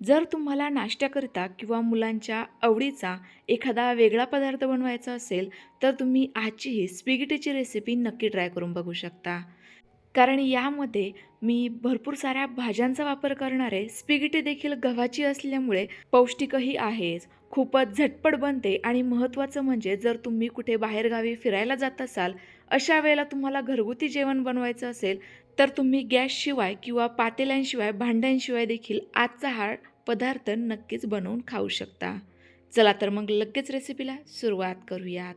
जर तुम्हाला नाश्त्याकरिता किंवा मुलांच्या आवडीचा एखादा वेगळा पदार्थ बनवायचा असेल तर तुम्ही आजची ही स्पिगिटीची रेसिपी नक्की ट्राय करून बघू शकता. कारण यामध्ये मी भरपूर साऱ्या भाज्यांचा वापर करणारे स्पिगिटी देखील गव्हाची असल्यामुळे पौष्टिकही आहेच खूपच झटपट बनते आणि महत्त्वाचं म्हणजे जर तुम्ही कुठे बाहेरगावी फिरायला जात असाल अशा वेळेला तुम्हाला घरगुती जेवण बनवायचं असेल तर तुम्ही गॅसशिवाय किंवा पातेल्यांशिवाय भांड्यांशिवाय देखील आजचा हा पदार्थ नक्कीच बनवून खाऊ शकता. चला तर मग लगेच रेसिपीला सुरुवात करूयात.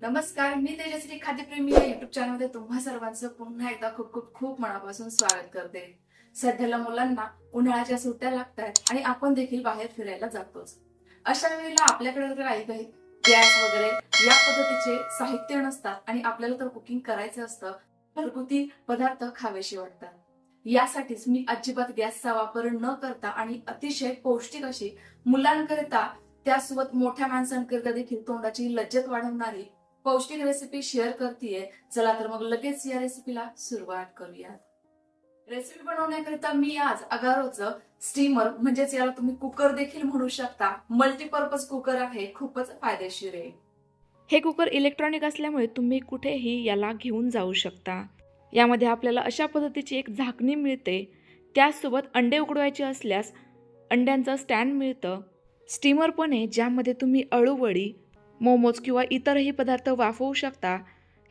नमस्कार मी तेजश्री खाद्यप्रेमी या युट्यूब चॅनलमध्ये तुम्हा सर्वांचं पुन्हा एकदा खूप खूप खूप मनापासून स्वागत करते. सध्याला मुलांना उन्हाळ्याच्या सुट्ट्या लागतात आणि आपण देखील बाहेर फिरायला जातोच. अशा वेळेला आपल्याकडे तर काही काही गॅस वगैरे या पद्धतीचे साहित्य नसतात आणि आपल्याला तर कुकिंग करायचं असतं घरगुती पदार्थ खावेशी वाटतात. यासाठीच मी अजिबात गॅसचा वापर न करता आणि अतिशय पौष्टिक अशी मुलांकरिता त्यासोबत मोठ्या माणसांकरिता देखील तोंडाची लज्जत वाढवणारी पौष्टिक रेसिपी शेअर करतेय. चला तर मग लगेच या रेसिपीला सुरुवात करूयात. रेसिपी बनवण्याकरिता मी आज अगारोचं स्टीमर म्हणजेच याला तुम्ही कुकर देखील म्हणू शकता. मल्टीपर्पज कुकर आहे खूपच फायदेशीर आहे. हे कुकर इलेक्ट्रॉनिक असल्यामुळे तुम्ही कुठेही याला घेऊन जाऊ शकता. यामध्ये आपल्याला अशा पद्धतीची एक झाकणी मिळते. त्याचसोबत अंडे उकडवायचे असल्यास अंड्यांचं स्टँड मिळतं. स्टीमर पण आहे ज्यामध्ये तुम्ही अळूवडी मोमोज किंवा इतरही पदार्थ वाफवू शकता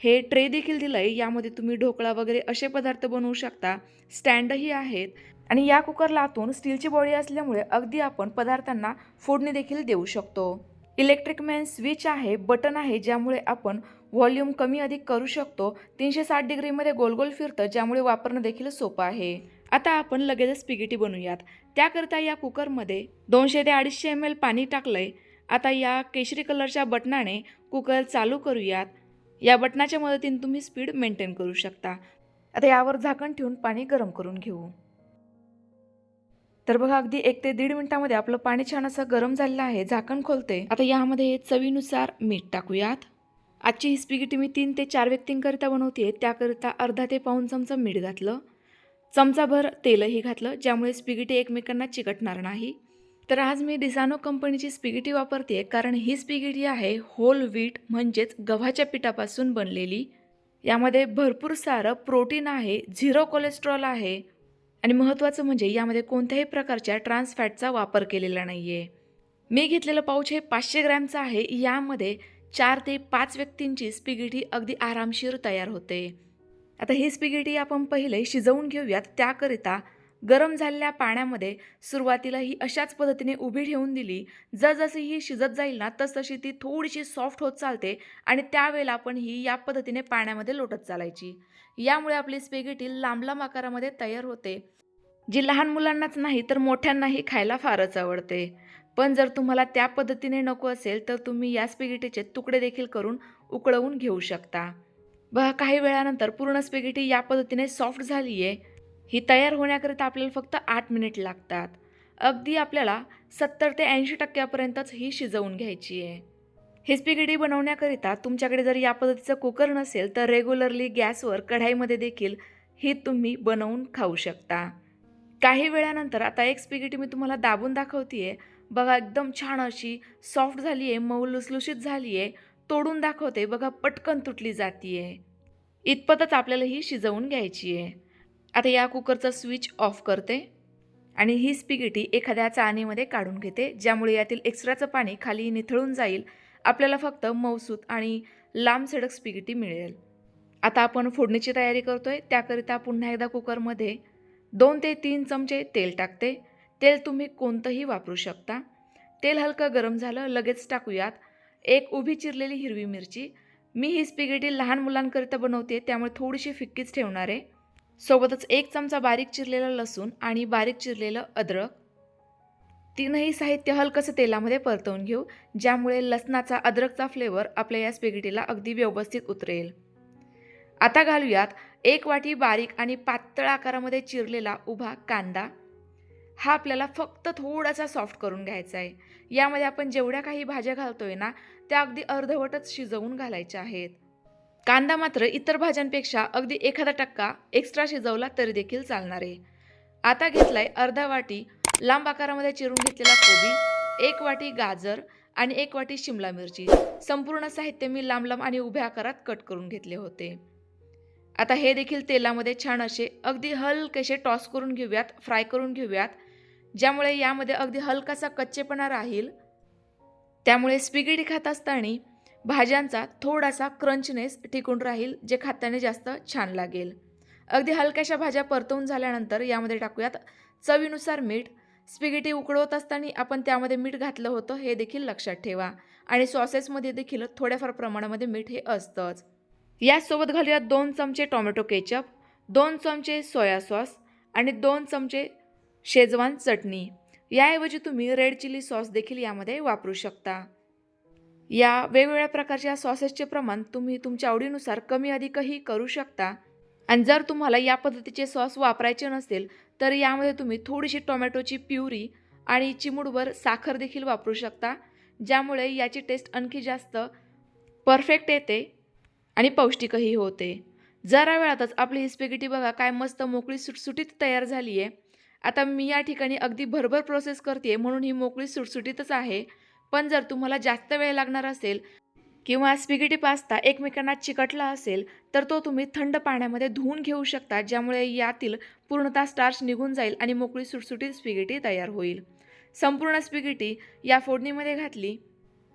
हे ट्रे देखील दिलं आहे यामध्ये तुम्ही ढोकळा वगैरे असे पदार्थ बनवू शकता. स्टँडही आहेत. आणि या कुकरला आतून स्टीलची बॉडी असल्यामुळे अगदी आपण पदार्थांना फोडणी देखील देऊ शकतो. इलेक्ट्रिक मेन स्विच आहे बटन आहे ज्यामुळे आपण व्हॉल्यूम कमी अधिक करू शकतो. तीनशे साठ डिग्रीमध्ये गोल गोल फिरतं ज्यामुळे वापरणं देखील सोपं आहे. आता आपण लगेचच स्पिगेटी बनवूयात. त्याकरता या कुकरमध्ये दोनशे ते अडीचशे एम एल पाणी टाकलंय. आता या केशरी कलरच्या बटनाने कुकर चालू करूयात. या बटनाच्या मदतीने तुम्ही स्पीड मेंटेन करू शकता. आता यावर झाकण ठेवून पाणी गरम करून घेऊ. तर बघा अगदी एक ते दीड मिनिटामध्ये आपलं पाणी छान असं गरम झालेलं आहे झाकण खोलते. आता यामध्ये चवीनुसार मीठ टाकूयात. आजची ही स्पिगेटी मी तीन ते चार व्यक्तींकरिता बनवते त्याकरिता अर्धा ते पाऊन चमचा मीठ घातलं. चमचाभर तेलही घातलं ज्यामुळे स्पिगेटी एकमेकांना चिकटणार नाही. तर आज मी डिझानो कंपनीची स्पिगेटी वापरते कारण ही स्पिगेटी आहे होल व्हीट म्हणजेच गव्हाच्या पिठापासून बनलेली. यामध्ये भरपूर सारं प्रोटीन आहे झिरो कोलेस्ट्रॉल आहे. आणि महत्त्वाचं म्हणजे यामध्ये कोणत्याही प्रकारच्या ट्रान्स फॅटचा वापर केलेला नाही आहे मी घेतलेलं पाऊच हे पाचशे ग्रॅमचं आहे. यामध्ये चार ते पाच व्यक्तींची स्पिगेटी अगदी आरामशीर तयार होते. आता ही स्पिगेटी आपण पहिले शिजवून घेऊयात. त्याकरिता गरम झालेल्या पाण्यामध्ये सुरुवातीला ही अशाच पद्धतीने उभी ठेवून दिली. जसजशी ही शिजत जाईल ना तसतशी ती थोडीशी सॉफ्ट होत चालते आणि त्यावेळेला आपण ही या पद्धतीने पाण्यामध्ये लोटत चालायची. यामुळे आपली स्पेगेटी लांब लांब आकारामध्ये तयार होते. जी लहान मुलांनाच नाही तर मोठ्यांनाही खायला फारच आवडते. पण जर तुम्हाला त्या पद्धतीने नको असेल तर तुम्ही या स्पेगेटीचे तुकडे देखील करून उकळवून घेऊ शकता. बघा काही वेळानंतर पूर्ण स्पेगेटी या पद्धतीने सॉफ्ट झाली आहे ही तयार होण्याकरिता आपल्याला फक्त आठ मिनिट लागतात. अगदी आपल्याला सत्तर ते ऐंशी टक्क्यापर्यंतच ही शिजवून घ्यायची आहे. ही स्पिगेटी बनवण्याकरिता तुमच्याकडे जर या पद्धतीचं कुकर नसेल तर रेग्युलरली गॅसवर कढाईमध्ये देखील ही तुम्ही बनवून खाऊ शकता. काही वेळानंतर आता एक स्पिगेटी मी तुम्हाला दाबून दाखवते आहे बघा एकदम छान अशी सॉफ्ट झाली आहे मऊ लुसलुशीत झाली आहे तोडून दाखवते बघा पटकन तुटली जाती आहे इतपतच आपल्याला ही शिजवून घ्यायची आहे आता या कुकरचा स्विच ऑफ करते आणि ही स्पिगेटी एखाद्या चाळणीमध्ये काढून घेते ज्यामुळे यातील एक्स्ट्राचं पाणी खाली निथळून जाईल. आपल्याला फक्त मौसूत आणि लांब सडक स्पिगेटी मिळेल. आता आपण फोडणीची तयारी करतोय. त्याकरिता पुन्हा एकदा कुकरमध्ये दोन ते तीन चमचे तेल टाकते. तेल तुम्ही कोणतंही वापरू शकता. तेल हलकं गरम झालं लगेच टाकूयात. एक उभी चिरलेली हिरवी मिरची. मी ही स्पिगेटी लहान मुलांकरिता बनवते त्यामुळे थोडीशी फिक्कीच ठेवणार आहे. सोबतच एक चमचा बारीक चिरलेलं लसूण आणि बारीक चिरलेलं अद्रक. तीनही साहित्य हलकंसं तेलामध्ये परतवून घेऊ ज्यामुळे लसणाचा अद्रकचा फ्लेवर आपल्या या स्पेगेटीला अगदी व्यवस्थित उतरेल. आता घालूयात एक वाटी बारीक आणि पातळ आकारामध्ये चिरलेला उभा कांदा. हा आपल्याला फक्त थोडासा सॉफ्ट करून घ्यायचा आहे. यामध्ये आपण जेवढ्या काही भाज्या घालतोय ना त्या अगदी अर्धवटच शिजवून घालायच्या आहेत. कांदा मात्र इतर भाज्यांपेक्षा अगदी एखादा टक्का एक्स्ट्रा शिजवला तरी देखील चालणार आहे. आता घेतलाय अर्धा वाटी लांब आकारामध्ये चिरून घेतलेला कोबी एक वाटी गाजर आणि एक वाटी शिमला मिरची. संपूर्ण साहित्य मी लांब लांब आणि उभ्या आकारात कट करून घेतले होते. आता हे देखील तेलामध्ये छान असे अगदी हलकेसे टॉस करून घेऊयात फ्राय करून घेऊयात. ज्यामुळे यामध्ये अगदी हलकासा कच्चेपणा राहील. त्यामुळे स्पिगेटी खात असताना भाज्यांचा थोडासा क्रंचनेस टिकून राहील जे खात्याने जास्त छान लागेल. अगदी हलक्याशा भाज्या परतवून झाल्यानंतर यामध्ये टाकूयात चवीनुसार मीठ. स्पिगेटी उकडवत असताना आपण त्यामध्ये मीठ घातलं होतं हे देखील लक्षात ठेवा. आणि सॉसेसमध्ये देखील थोड्याफार प्रमाणामध्ये मीठ हे असतंच. यासोबत घालूयात दोन चमचे टोमॅटो केचप दोन चमचे सोया सॉस आणि दोन चमचे शेजवान चटणी. याऐवजी तुम्ही रेड चिली सॉस देखील यामध्ये वापरू शकता. या वेगवेगळ्या प्रकारच्या सॉसेसचे प्रमाण तुम्ही तुमच्या आवडीनुसार कमी अधिकही करू शकता. आणि जर तुम्हाला या पद्धतीचे सॉस वापरायचे नसेल तर यामध्ये तुम्ही थोडीशी टोमॅटोची प्युरी आणि चिमूडभर साखर देखील वापरू शकता ज्यामुळे याची टेस्ट आणखी जास्त परफेक्ट येते आणि पौष्टिकही होते. जरा वेळातच आपली ही स्पेगेटी बघा काय मस्त मोकळी सुटसुटीत तयार झाली आहे आता मी या ठिकाणी अगदी भरभर प्रोसेस करते म्हणून ही मोकळी सुटसुटीतच आहे. पण जर तुम्हाला जास्त वेळ लागणार असेल किंवा स्पिगेटी पास्ता एकमेकांना चिकटला असेल तर तो तुम्ही थंड पाण्यामध्ये धुवून घेऊ शकता ज्यामुळे यातील पूर्णतः स्टार्च निघून जाईल आणि मोकळी सुटसुटीत स्पिगेटी तयार होईल. संपूर्ण स्पिगेटी या फोडणीमध्ये घातली.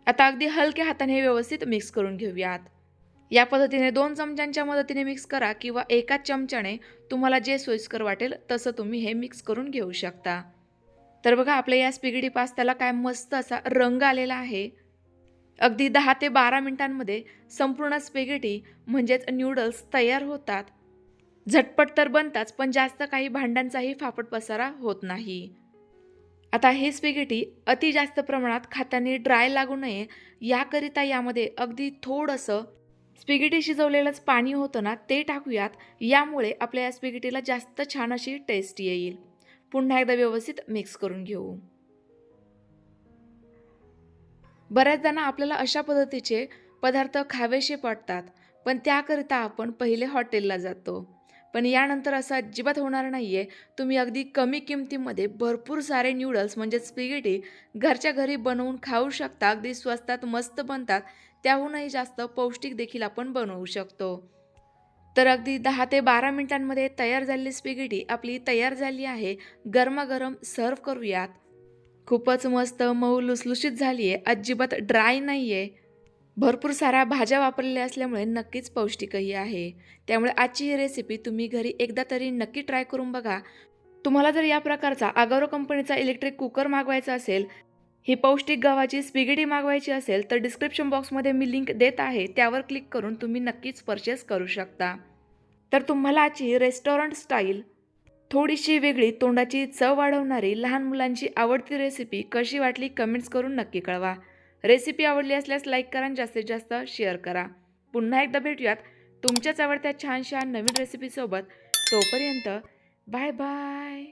आता अगदी हलक्या हाताने हे व्यवस्थित मिक्स करून घेऊयात. या पद्धतीने दोन चमच्यांच्या मदतीने मिक्स करा किंवा एकाच चमच्याने तुम्हाला जे सोयीस्कर वाटेल तसं तुम्ही हे मिक्स करून घेऊ शकता. तर बघा आपल्या या स्पिगडी पास्त्याला काय मस्त असा रंग आलेला आहे. अगदी दहा ते बारा मिनिटांमध्ये संपूर्ण स्पेगेटी म्हणजेच न्यूडल्स तयार होतात. झटपट तर बनताच पण जास्त काही भांड्यांचाही फापट पसारा होत नाही. आता हे स्पेगेटी अति जास्त प्रमाणात खाताना ड्राय लागू नये याकरिता यामध्ये अगदी थोडंसं स्पिगेटी शिजवलेलंच पाणी होतं ना ते टाकूयात. यामुळे आपल्या या स्पिगेटीला जास्त छान अशी टेस्ट येईल. पुन्हा एकदा व्यवस्थित मिक्स करून घेऊ. बऱ्याचदा आपल्याला अशा पद्धतीचे पदार्थ खावेसे वाटतात पण त्याकरिता आपण पहिले हॉटेलला जातो. पण यानंतर असं अजिबात होणार नाही आहे तुम्ही अगदी कमी किमतीमध्ये भरपूर सारे न्यूडल्स म्हणजे स्पिगेटी घरच्या घरी बनवून खाऊ शकता अगदी स्वस्तात मस्त बनतात त्याहूनही जास्त पौष्टिक देखील आपण बनवू शकतो. तर अगदी दहा ते बारा मिनिटांमध्ये तयार झालेली स्पिगेटी आपली तयार झाली आहे. गरमागरम सर्व करूयात. खूपच मस्त मऊ लुसलुशीत झाली आहे. अजिबात ड्राय नाही आहे भरपूर साऱ्या भाज्या वापरलेल्या असल्यामुळे नक्कीच पौष्टिकही आहे. त्यामुळे आजची ही रेसिपी तुम्ही घरी एकदा तरी नक्की ट्राय करून बघा. तुम्हाला जर या प्रकारचा आगारो कंपनीचा इलेक्ट्रिक कुकर मागवायचा असेल ही पौष्टिक गव्हाची स्पिगेटी मागवायची असेल तर डिस्क्रिप्शन बॉक्समध्ये मी लिंक देत आहे त्यावर क्लिक करून तुम्ही नक्कीच परचेस करू शकता. तर तुम्हाला आजची रेस्टॉरंट स्टाईल थोडीशी वेगळी तोंडाची चव वाढवणारी लहान मुलांची आवडती रेसिपी कशी वाटली कमेंट्स करून नक्की कळवा. रेसिपी आवडली असल्यास लाईक करा आणि जास्तीत जास्त शेअर करा. पुन्हा एकदा भेटूयात तुमच्याच आवडत्या छानशा नवीन रेसिपीसोबत तोपर्यंत बाय बाय